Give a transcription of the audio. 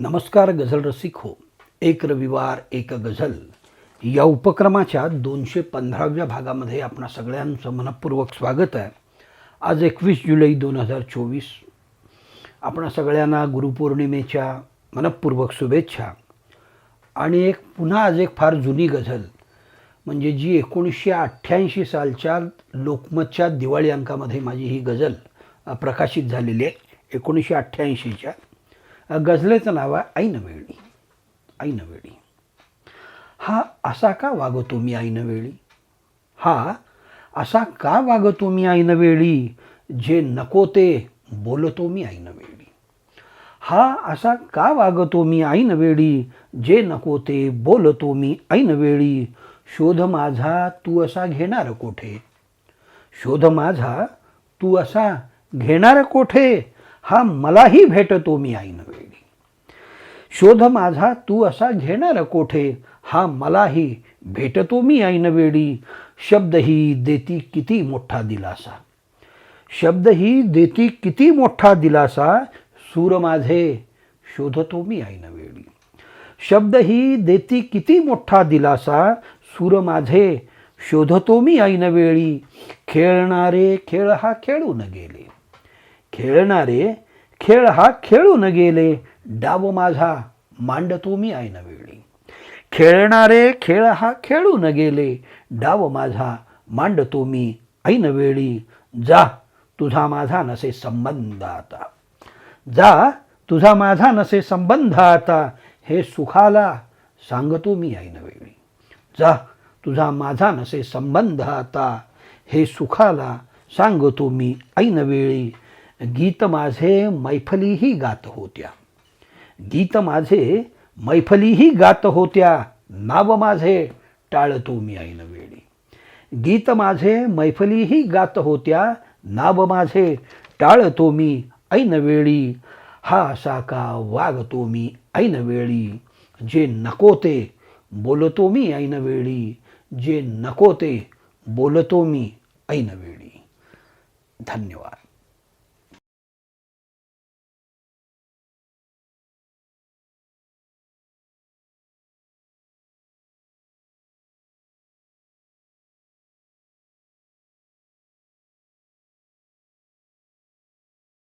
नमस्कार गझल रसिक. हो एक रविवार एक गझल. या उपक्रमाच्या दोनशे पंधराव्या भागामध्ये आपणा सगळ्यांचं मनपूर्वक स्वागत आहे. आज एकवीस जुलै दोन हजार चोवीस. आपणा सगळ्यांना गुरुपौर्णिमेच्या मनपूर्वक शुभेच्छा. आणि एक पुन्हा आज एक फार जुनी गझल. म्हणजे जी एकोणीसशे अठ्ठ्याऐंशी सालच्या लोकमतच्या दिवाळी अंकामध्ये माझी ही गझल प्रकाशित झालेली आहे. एकोणीसशे अठ्ठ्याऐंशीच्या. गझलेचं नाव आहे ऐनवेळी. ऐनवेळी. हा असा का वागतो मी ऐनवेळी? हा असा का वागतो मी ऐनवेळी? जे नको ते बोलतो मी ऐनवेळी. हा असा का वागतो मी ऐनवेळी? जे नको ते बोलतो मी ऐनवेळी. शोध माझा तू असा घेणार कोठे? शोध माझा तू असा घेणार कोठे? हा मलाही भेटतो मी ऐनवेळी. शोध माझा तू असा घेणार कोठे? हा मलाही भेटतो मी ऐनवेळी शब्द ही देती किती मोठा दिलासा. शब्द ही देती किती मोठा दिलासा. सूर माझे शोधतो मी ऐनवेळी शब्द ही देती किती मोठा दिलासा. सूर माझे शोधतो मी ऐनवेळी खेळणारे खेळ हा खेळून गेले. खेळणारे खेळ हा खेळून गेले. डाव माझा मांडतो मी ऐनवेळी खेळणारे खेळ हा खेळून गेले डाव माझा मांडतो मी ऐनवेळी जा तुझा माझा नसे संबंध आता. जा तुझा माझा नसे संबंध आता हे सुखाला सांगतो मी ऐनवेळी जा तुझा माझा नसे संबंध आता हे सुखाला सांगतो मी ऐनवेळी गीत माझे मैफलीही गात होत्या. गीत माझे मैफलीही गात होत्या नाव माझे टाळतो मी ऐनवेळी गीत माझे मैफलीही गात होत्या नाव माझे टाळतो मी ऐन वेळी. हा असा का वागतो मी ऐन वेळी जे नको ते बोलतो मी ऐन वेळी जे नको ते बोलतो मी ऐन वेळी. धन्यवाद.